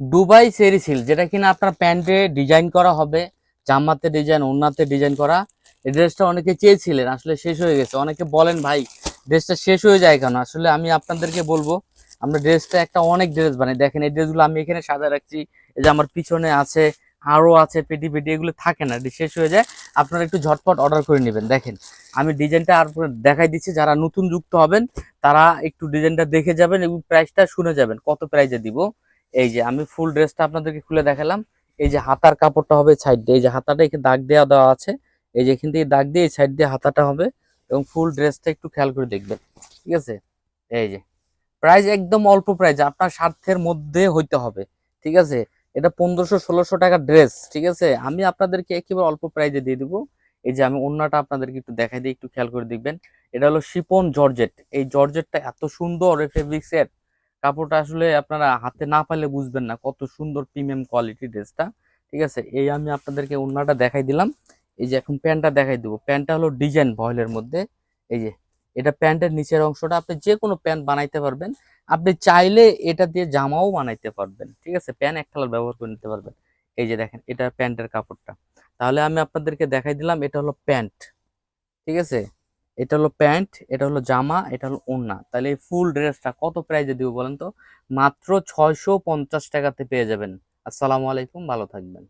Dubai সেরি silk, যেটা কিনা আপনার প্যান্টে ডিজাইন করা হবে, জামাতে ডিজাইন, ওন্নাতে ডিজাইন করা। এই ড্রেসটা অনেকে চেয়েছিলেন, আসলে শেষ হয়ে গেছে। অনেকে বলেন, ভাই, ড্রেসটা শেষ হয়ে যায় কেন? আসলে আমি আপনাদেরকে বলব, আমরা ড্রেসটা একটা অনেক ড্রেস বানাই। দেখেন, এই ড্রেসগুলো আমি এখানে সাজা রাখছি। এই যে আমার পিছনে আছে আরও আছে, পেটি পেটি, এগুলো থাকে না শেষ হয়ে যায়। আপনারা একটু ঝটপট অর্ডার করে নেবেন। দেখেন, আমি ডিজাইনটা আর দেখাই দিচ্ছি। যারা নতুন যুক্ত হবেন, তারা একটু ডিজাইনটা দেখে যাবেন এবং প্রাইসটা শুনে যাবেন, কত প্রাইজে দিব। এই যে আমি ফুল ড্রেসটা আপনাদেরকে খুলে দেখালাম। এই যে হাতার কাপড়টা হবে সাইড দিয়ে। এই যে হাতাটা এখানে দাগ দেওয়া দেওয়া আছে। এই যে এখান থেকে দাগ দিয়ে এই সাইড দিয়ে হাতাটা হবে এবং ফুল ড্রেসটা একটু খেয়াল করে দেখবেন। ঠিক আছে? এই যে প্রাইস একদম অল্প প্রাইস আপনার স্বার্থের মধ্যে হইতে হবে। ঠিক আছে? এটা পনেরোশো ষোলোশো টাকার ড্রেস ঠিক আছে? আমি আপনাদেরকে একেবারে অল্প প্রাইজে দিয়ে দিব। এই যে আমি অন্যটা আপনাদেরকে একটু দেখাই দিই, একটু খেয়াল করে দেখবেন। এটা হলো শিপন জর্জেট। এই জর্জেটটা এত সুন্দর, এই ফেব্রিক্সের কাপড়টা আসলে আপনারা হাতে না পাইলে বুঝবেন না কত সুন্দর প্রিমিয়াম কোয়ালিটি ড্রেসটা, ঠিক আছে? এই আমি আপনাদেরকে অন্যটা দেখাই দিলাম। এই যে এখন প্যান্টটা দেখাই দেবো। প্যান্টটা হলো ডিজাইন ভয়েলের মধ্যে। এই যে, এটা প্যান্টের নিচের অংশটা আপনি যে কোনো প্যান্ট বানাইতে পারবেন। আপনি চাইলে এটা দিয়ে জামাও বানাইতে পারবেন, ঠিক আছে? প্যান্ট এক কালার ব্যবহার করে নিতে পারবেন। এই যে দেখেন, এটা প্যান্টের কাপড়টা। তাহলে আমি আপনাদেরকে দেখাই দিলাম, এটা হলো প্যান্ট, ঠিক আছে? এটা হলো প্যান্ট, এটা হলো জামা, এটা হলো ওড়না। তাহলে এই ফুল ড্রেসটা কত প্রাইজে দিব বলেন তো? মাত্র ছয়শো পঞ্চাশ টাকাতে পেয়ে যাবেন। আসসালামু আলাইকুম, ভালো থাকবেন।